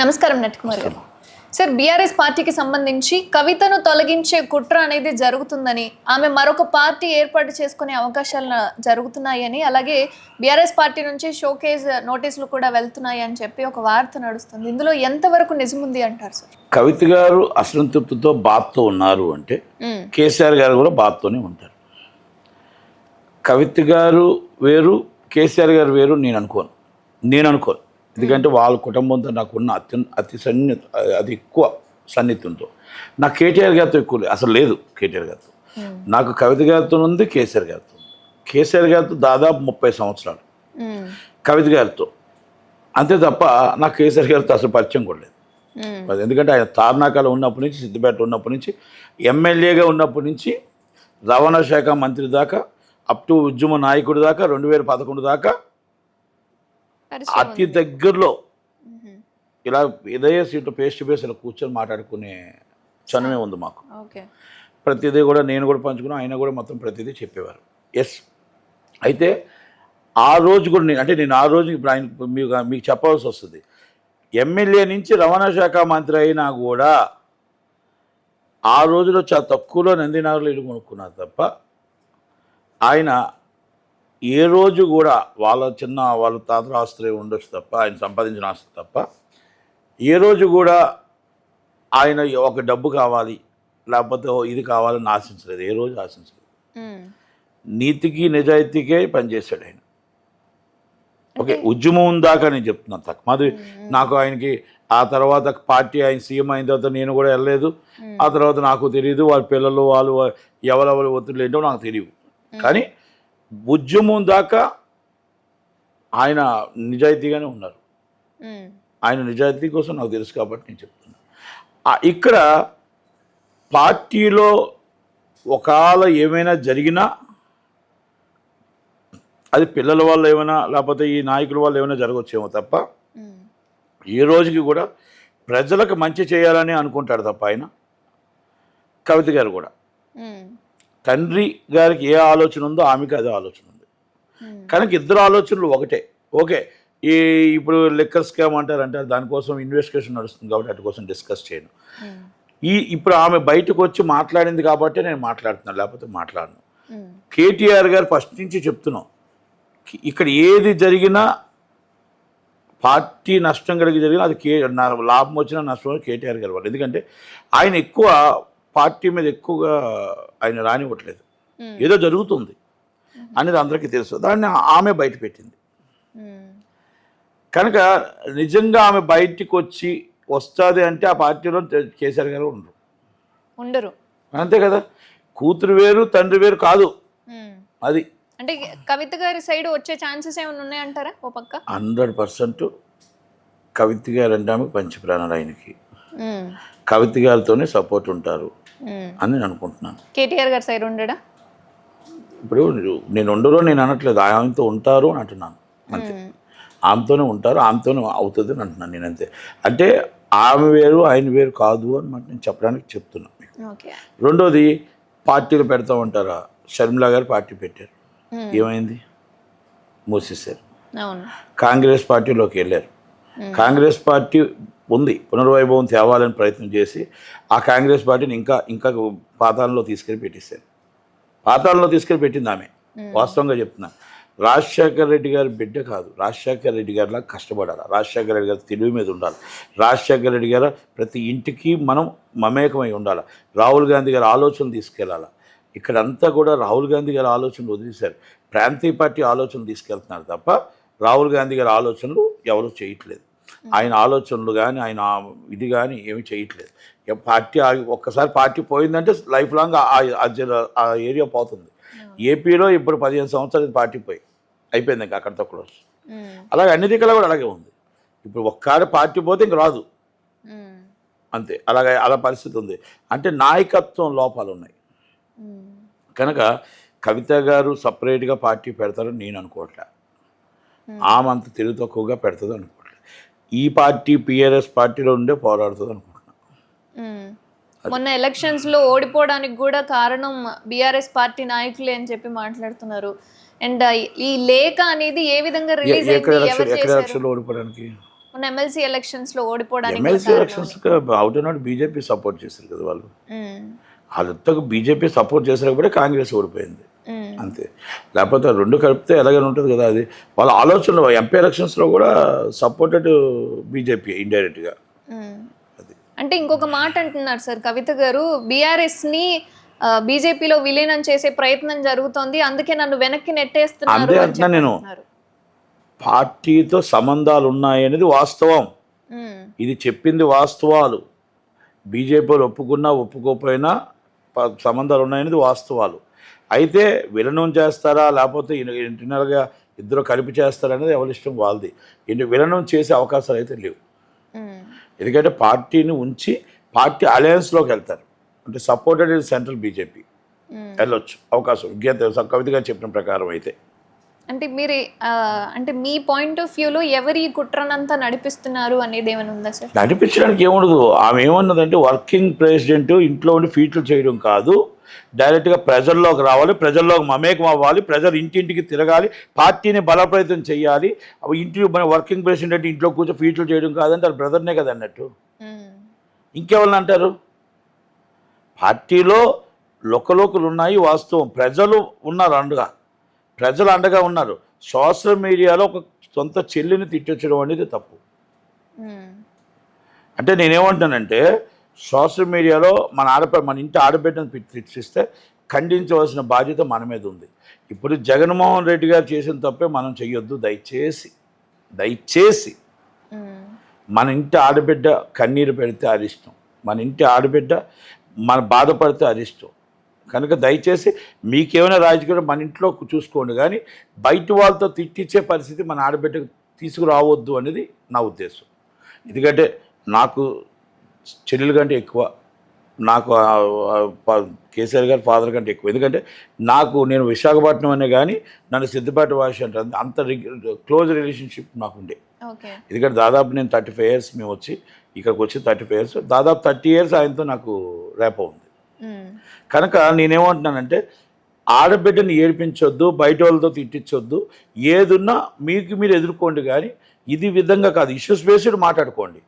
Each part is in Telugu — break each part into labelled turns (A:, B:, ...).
A: నమస్కారం నట్ కుమార్ గారు. సార్ బీఆర్ఎస్ పార్టీకి సంబంధించి కవితను తొలగించే కుట్ర అనేది జరుగుతుందని ఆమె మరొక పార్టీ ఏర్పాటు చేసుకునే అవకాశాలు జరుగుతున్నాయని అలాగే బీఆర్ఎస్ పార్టీ నుంచి షోకేజ్ నోటీసులు కూడా వెళ్తున్నాయి అని చెప్పి ఒక వార్త నడుస్తుంది. ఇందులో ఎంతవరకు నిజముంది అంటారు సార్?
B: కవిత గారు అసంతృప్తితో బాధతో ఉన్నారు అంటే. కేసీఆర్ గారు కూడా బాధతోనే ఉంటారు. కవిత గారు వేరు కేసీఆర్ గారు వేరు నేను అనుకోను. నేను అనుకోను. ఎందుకంటే వాళ్ళ కుటుంబంతో నాకున్న అత్య అతి సన్ని అది ఎక్కువ సన్నిహితంతో. నాకు కేటీఆర్ గారితో ఎక్కువ లేదు అసలు లేదు కేటీఆర్ గారితో. నాకు కవిత గారితో ఉంది కేసీఆర్ గారితో ఉంది. కేసీఆర్ గారితో దాదాపు ముప్పై సంవత్సరాలు. కవిత గారితో. అంతే తప్ప నాకు కేసీఆర్ గారితో అసలు పరిచయం కూడా లేదు. ఎందుకంటే ఆయన తార్నాకలో ఉన్నప్పటి నుంచి సిద్దిపేట ఉన్నప్పటి నుంచి ఎమ్మెల్యేగా ఉన్నప్పటి నుంచి రవాణా శాఖ మంత్రి దాకా అప్ టు ఉద్యమ నాయకుడి దాకా రెండు వేల పదకొండు దాకా అతి దగ్గరలో. ఇలా ఇదే సీటు పేస్ట్ పేస్ ఇలా కూర్చొని మాట్లాడుకునే చనమే ఉంది మాకు.
A: ఓకే.
B: ప్రతిదీ కూడా నేను కూడా పంచుకున్నా ఆయన కూడా మొత్తం ప్రతిదీ చెప్పేవారు. ఎస్ అయితే ఆ రోజు కూడా నేను అంటే నేను ఆ రోజు ఇప్పుడు ఆయన మీకు మీకు చెప్పాల్సి వస్తుంది. ఎమ్మెల్యే నుంచి రవాణా శాఖ మంత్రి అయినా కూడా ఆ రోజులో చాలా తక్కువలో నందినగర్లో ఇల్లు కొనుక్కున్నారు తప్ప ఆయన ఏ రోజు కూడా వాళ్ళ చిన్న వాళ్ళ తాతల ఆస్తులే ఉండొచ్చు తప్ప ఆయన సంపాదించిన ఆస్తి తప్ప ఏ రోజు కూడా ఆయన ఒక డబ్బు కావాలి లేకపోతే ఇది కావాలని ఆశించలేదు. ఏ రోజు ఆశించలేదు. నీతికి నిజాయితీకే పనిచేశాడు ఆయన. ఓకే ఉద్యమం దాకా నేను చెప్తున్నాను తక్కువ మాది నాకు ఆయనకి ఆ తర్వాత పార్టీ ఆయన సీఎం అయిన తర్వాత నేను కూడా వెళ్ళలేదు. ఆ తర్వాత నాకు తెలియదు వాళ్ళ పిల్లలు వాళ్ళు ఎవరెవరు ఒత్తిడి ఏంటో నాకు తెలియదు కానీ ఉద్యమం దాకా ఆయన నిజాయితీగానే ఉన్నారు. ఆయన నిజాయితీ కోసం నాకు తెలుసు కాబట్టి నేను చెప్తున్నా ఇక్కడ పార్టీలో ఒకవేళ ఏమైనా జరిగినా అది పిల్లల వల్ల ఏమైనా లేకపోతే ఈ నాయకుల వల్ల ఏమైనా జరగవచ్చేమో తప్ప. ఏ రోజుకి కూడా ప్రజలకు మంచి చేయాలని అనుకుంటాడు తప్ప ఆయన కవిత గారు కూడా. తండ్రి గారికి ఏ ఆలోచన ఉందో ఆమెకి అదే ఆలోచన ఉంది
A: మ్మ్.
B: కనుక ఇద్దరు ఆలోచనలు ఒకటే ఓకే ఈ ఇప్పుడు లెక్కర్ స్కామ్ అంటారు అంటారు దానికోసం ఇన్వెస్టిగేషన్ నడుస్తుంది కాబట్టి వాటి కోసం డిస్కస్ చేయను
A: మ్మ్.
B: ఈ ఇప్పుడు ఆమె బయటకు వచ్చి మాట్లాడింది కాబట్టి నేను మాట్లాడుతున్నాను లేకపోతే మాట్లాడను
A: మ్మ్.
B: కేటీఆర్ గారు ఫస్ట్ నుంచి చెప్తున్నాం ఇక్కడ ఏది జరిగినా పార్టీ నష్టం కలిగి జరిగినా అది కే లాభం వచ్చినా నష్టం కేటీఆర్ గారు వాళ్ళు ఎందుకంటే ఆయన ఎక్కువ పార్టీ మీద ఎక్కువగా ఆయన రానివ్వట్లేదు. ఏదో జరుగుతుంది అనేది అందరికీ తెలుసు దాన్ని ఆమె బయట పెట్టింది. కనుక నిజంగా ఆమె బయటికి వచ్చి వస్తుంది అంటే ఆ పార్టీలో కేసీఆర్ గారు ఉండరు
A: ఉండరు
B: అంతే కదా కూతురు వేరు తండ్రి వేరు కాదు. అది
A: అంటే కవిత గారి సైడ్ వచ్చే ఛాన్సెస్ ఏమైనా ఉన్నాయంటారా ఓ పక్క
B: హండ్రెడ్ పర్సెంట్ కవిత గారు అంటే ఆమె పంచప్రాణాలు ఆయనకి. కవిత గారితోనే సపోర్ట్ ఉంటారు. అని నేను అనుకుంటున్నాను.
A: కేటీఆర్ గారి సైడ్ ఉండడా?
B: ఇప్పుడు నేను ఉండరు నేను అనట్లేదు ఆమెతో ఉంటారు అని అంటున్నాను. అంతే. ఆమెతోనే ఉంటారు ఆమెతోనే అవుతుంది అని అంటున్నాను నేను అంతే. అంటే ఆమె వేరు ఆయన వేరు కాదు అని మాట నేను చెప్పడానికి చెప్తున్నాను రెండోది పార్టీలు పెడతా ఉంటారా షర్మిలా గారు పార్టీ పెట్టారు. ఏమైంది? మూసేశారు. కాంగ్రెస్ పార్టీలోకి వెళ్ళారు. కాంగ్రెస్ పార్టీ ఉంది. పునర్వైభవం తేవాలని ప్రయత్నం చేసి ఆ కాంగ్రెస్ పార్టీని ఇంకా ఇంకా పాతాళంలో తీసుకెళ్ళి పెట్టేశారు పాతాళంలో తీసుకెళ్ళి పెట్టింది ఆమె. వాస్తవంగా చెప్తున్నా. రాజశేఖర రెడ్డి గారి బిడ్డ కాదు. రాజశేఖర రెడ్డి గారిలా కష్టపడాలి. రాజశేఖర రెడ్డి గారి తెలివి మీద ఉండాలి. రాజశేఖర రెడ్డి గారు ప్రతి ఇంటికి మనం మమేకమై ఉండాలి. రాహుల్ గాంధీ గారి ఆలోచనలు తీసుకెళ్ళాలి. ఇక్కడంతా కూడా రాహుల్ గాంధీ గారి ఆలోచనలు వదిలేశారు. ప్రాంతీయ పార్టీ ఆలోచనలు తీసుకెళ్తున్నారు తప్ప రాహుల్ గాంధీ గారి ఆలోచనలు ఎవరు చేయట్లేదు. ఆయన ఆలోచనలు కానీ ఆయన ఇది కానీ ఏమి చేయట్లేదు. పార్టీ ఆగి- ఒక్కసారి పార్టీ పోయిందంటే లైఫ్ లాంగ్ ఆ- ఆ జిల్లా- ఆ ఏరియా పోతుంది. ఏపీలో ఇప్పుడు పదిహేను సంవత్సరాలు పార్టీ పోయి అయిపోయింది ఇంకా అక్కడితో క్లోజ్.
A: మ్మ్.
B: అలాగే అన్ని దిక్కులా కూడా అలాగే ఉంది. ఇప్పుడు ఒక్కసారి పార్టీ పోతే ఇంక రాదు. అంతే అలాగే అలా పరిస్థితి ఉంది. అంటే నాయకత్వం లోపాలు ఉన్నాయి. కనుక కవిత గారు సపరేట్గా పార్టీ పెడతారని నేను అనుకోవట్లే. ఆమె అంత తెలివి తక్కువగా పెడుతుంది అనుకోవట్లే ఈ పార్టీ పిఆర్ఎస్ పార్టీలో ఉండే పోరాడుతుంది అనుకుంటున్నాను
A: మ్మ్. మొన్న ఎలక్షన్స్లో ఓడిపోవడానికి కూడా కారణం బీఆర్ఎస్ పార్టీ నాయకులే అని చెప్పి మాట్లాడుతున్నారు. అండ్ ఈ లేఖ అనేది ఏ విధంగా రిలీజ్ అయింది?
B: ఓడిపోవడానికి?
A: మొన్న ఎమ్మెల్సీ ఎలక్షన్స్లో ఓడిపోవడానికి
B: MLC elections out and out BJP support చేశారు కదా వాళ్ళు. వాళ్ళంతకు బీజేపీ సపోర్ట్ చేశారు కాబట్టి కాంగ్రెస్ ఓడిపోయింది. అంతే. లేకపోతే రెండు కలిపితే ఎలాగైనా ఉంటుంది కదా అది. వాళ్ళ ఆలోచనలు ఎంపీ ఎలక్షన్స్లో కూడా సపోర్టెడ్ బీజేపీ ఇండైరెక్ట్గా. అది.
A: అంటే ఇంకొక మాట అంటున్నారు సార్ కవిత గారు బీఆర్ఎస్ని బీజేపీలో విలీనం చేసే ప్రయత్నం జరుగుతోంది అందుకే నన్ను వెనక్కి నెట్టేస్తున్నారు
B: అంతే అంటున్నా నేను. పార్టీతో సంబంధాలు ఉన్నాయనేది వాస్తవం.
A: ఉమ్,
B: ఇది చెప్పింది వాస్తవాలు. బీజేపీలు ఒప్పుకున్నా ఒప్పుకోకపోయినా సంబంధాలు ఉన్నాయనేది వాస్తవాలు. అయితే విలనం చేస్తారా? లేకపోతే ఇంటర్నల్గా ఇద్దరు కలిపి చేస్తారా అనేది ఎవరి ఇష్టం? వాళ్ళది. ఇంటి విలనం చేసే అవకాశాలు అయితే లేవు. ఎందుకంటే పార్టీని ఉంచి పార్టీ అలయన్స్లోకి వెళ్తారు. అంటే సపోర్టెడ్ సెంట్రల్ బీజేపీ. వెళ్ళొచ్చు. అవకాశం. గీత కవిత గారు చెప్పిన ప్రకారం అయితే.
A: అంటే మీరు అంటే మీ పాయింట్ ఆఫ్ వ్యూలో ఎవరు కుట్రనంతా నడిపిస్తున్నారు అనేది ఏమైనా ఉందా సార్?
B: నడిపించడానికి ఏముండదు. ఆమె ఏమన్నదంటే వర్కింగ్ ప్రెసిడెంట్ ఇంట్లో ఉండి ఫీట్లు చేయడం కాదు. డైరెక్ట్గా ప్రజల్లోకి రావాలి. ప్రజల్లోకి మమేకం అవ్వాలి. ప్రజలు ఇంటింటికి తిరగాలి. పార్టీని బలోపేతం చేయాలి అవి ఇంటి మన వర్కింగ్ ప్రెసిడెంట్ అంటే ఇంట్లో కూర్చో ఫీట్లు చేయడం కాదంటే అది బ్రదర్నే కదా అన్నట్టు. ఇంకెవరిని అంటారు? పార్టీలో లొక్కలోకులు ఉన్నాయి వాస్తవం. ప్రజలు ఉన్నారు అండగా ప్రజలు అండగా ఉన్నారు. సోషల్ మీడియాలో ఒక సొంత చెల్లిని తిట్టొచ్చడం అనేది తప్పు. అంటే నేనేమంటానంటే సోషల్ మీడియాలో మన ఆడప మన ఇంటి ఆడబిడ్డను శిక్షిస్తే ఖండించవలసిన బాధ్యత మన మీద ఉంది. ఇప్పుడు జగన్మోహన్ రెడ్డి గారు చేసిన తప్పే మనం చెయ్యొద్దు. దయచేసి దయచేసి మన ఇంటి ఆడబిడ్డ కన్నీరు పెడితే అరిష్టం మన ఇంటి ఆడబిడ్డ మన బాధపడితే అరిష్టం కనుక దయచేసి మీకేమైనా రాజకీయం మన ఇంట్లో చూసుకోండి. కానీ బయట వాళ్ళతో తిట్టించే పరిస్థితి మన ఆడబిడ్డకు తీసుకురావద్దు అనేది నా ఉద్దేశం. ఎందుకంటే నాకు చెల్లెల కంటే ఎక్కువ నాకు కేసీఆర్ గారి ఫాదర్ కంటే ఎక్కువ. ఎందుకంటే నాకు నేను విశాఖపట్నం అనే కానీ నన్ను సిద్దిపేట భాష అంటారు అంత క్లోజ్ రిలేషన్షిప్ నాకు ఉండే. ఎందుకంటే దాదాపు నేను థర్టీ ఫైవ్ ఇయర్స్ మేము వచ్చి ఇక్కడికి వచ్చి థర్టీ ఫైవ్ ఇయర్స్ దాదాపు థర్టీ ఇయర్స్ ఆయనతో నాకు రేప ఉంది కనుక నేనేమంటున్నానంటే ఆడబిడ్డని ఏడిపించొద్దు బయట వాళ్ళతో తిట్టించొద్దు. ఏదున్నా మీకు మీరు ఎదుర్కోండి కానీ ఇది విధంగా కాదు. ఇష్యూస్ బేస్డ్ మాట్లాడుకోండి.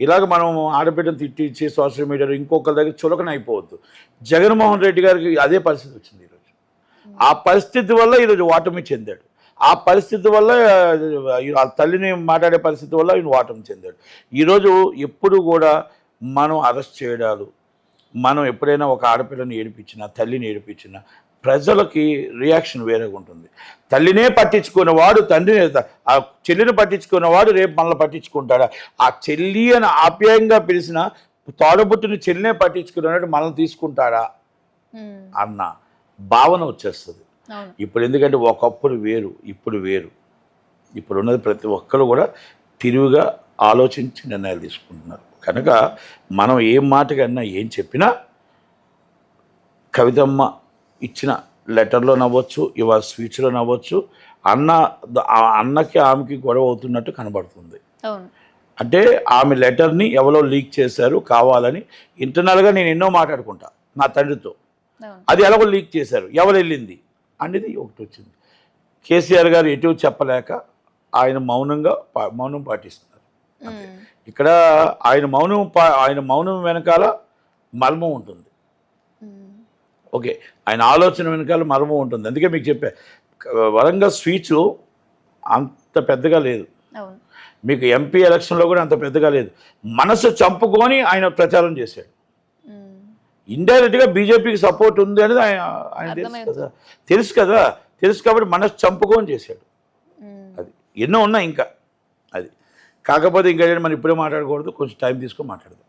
B: ఇలాగ మనం ఆడబిడ్డను తిట్టించి సోషల్ మీడియాలో ఇంకొకరి దగ్గర చులకన అయిపోవద్దు. జగన్మోహన్ రెడ్డి గారికి అదే పరిస్థితి వచ్చింది ఈరోజు. ఆ పరిస్థితి వల్ల ఈరోజు ఓటమి చెందాడు. ఆ పరిస్థితి వల్ల ఆ, తల్లిని మాట్లాడే పరిస్థితి వల్ల ఈయన ఓటమి చెందాడు. ఈరోజు ఎప్పుడు కూడా మనం అరెస్ట్ చేయడాలు మనం ఎప్పుడైనా ఒక ఆడపిల్లని ఏడిపించినా తల్లిని ఏడిపించినా ప్రజలకి రియాక్షన్ వేరేగా ఉంటుంది. తల్లినే పట్టించుకున్నవాడు తండ్రిని ఆ చెల్లిని పట్టించుకున్నవాడు రేపు మనల్ని పట్టించుకుంటాడా? ఆ చెల్లి అని ఆప్యాయంగా పిలిచిన తోడబుట్టిన చెల్లినే పట్టించుకున్నాడు మనల్ని తీసుకుంటాడా? అన్న భావన వచ్చేస్తుంది. ఇప్పుడు ఎందుకంటే ఒకప్పుడు వేరు ఇప్పుడు వేరు. ఇప్పుడు ఉన్నది ప్రతి ఒక్కరు కూడా తిరుగుగా ఆలోచించి నిర్ణయాలు తీసుకుంటున్నారు. కనుక మనం ఏం మాటకన్నా ఏం చెప్పినా కవితమ్మ ఇచ్చిన లెటర్లో నవ్వచ్చు ఇవాళ స్పీచ్లో నవ్వచ్చు అన్న అన్నకి ఆమెకి గొడవ అవుతున్నట్టు కనబడుతుంది. అంటే ఆమె లెటర్ని ఎవరో లీక్ చేశారు కావాలని ఇంటర్నల్గా నేను ఎన్నో మాట్లాడుకుంటా నా తండ్రితో. అది ఎలాగో లీక్ చేశారు ఎవరు వెళ్ళింది అనేది ఒకటి వచ్చింది. కేసీఆర్ గారు ఎటు చెప్పలేక ఆయన మౌనంగా పా- మౌనం పాటిస్తున్నారు. ఇక్కడ ఆయన మౌనం పా ఆయన మౌనం వెనకాల మర్మం ఉంటుంది. ఓకే. ఆయన ఆలోచన వెనకాల మర్మం ఉంటుంది. అందుకే మీకు చెప్పా వరంగల్ స్పీచ్ అంత పెద్దగా లేదు. మీకు ఎంపీ ఎలక్షన్లో కూడా అంత పెద్దగా లేదు. మనసు చంపుకొని ఆయన ప్రచారం చేశాడు. ఇండైరెక్ట్గా బీజేపీకి సపోర్ట్ ఉంది అనేది ఆయన ఆయన తెలుసు. కదా. తెలుసు కదా. తెలుసు కాబట్టి మనసు చంపుకొని చేశాడు. అది ఎన్నో ఉన్నాయి ఇంకా. అది. కాకపోతే ఇంకా మనం ఇప్పుడే మాట్లాడకూడదు కొంచెం టైం తీసుకొని మాట్లాడదాం.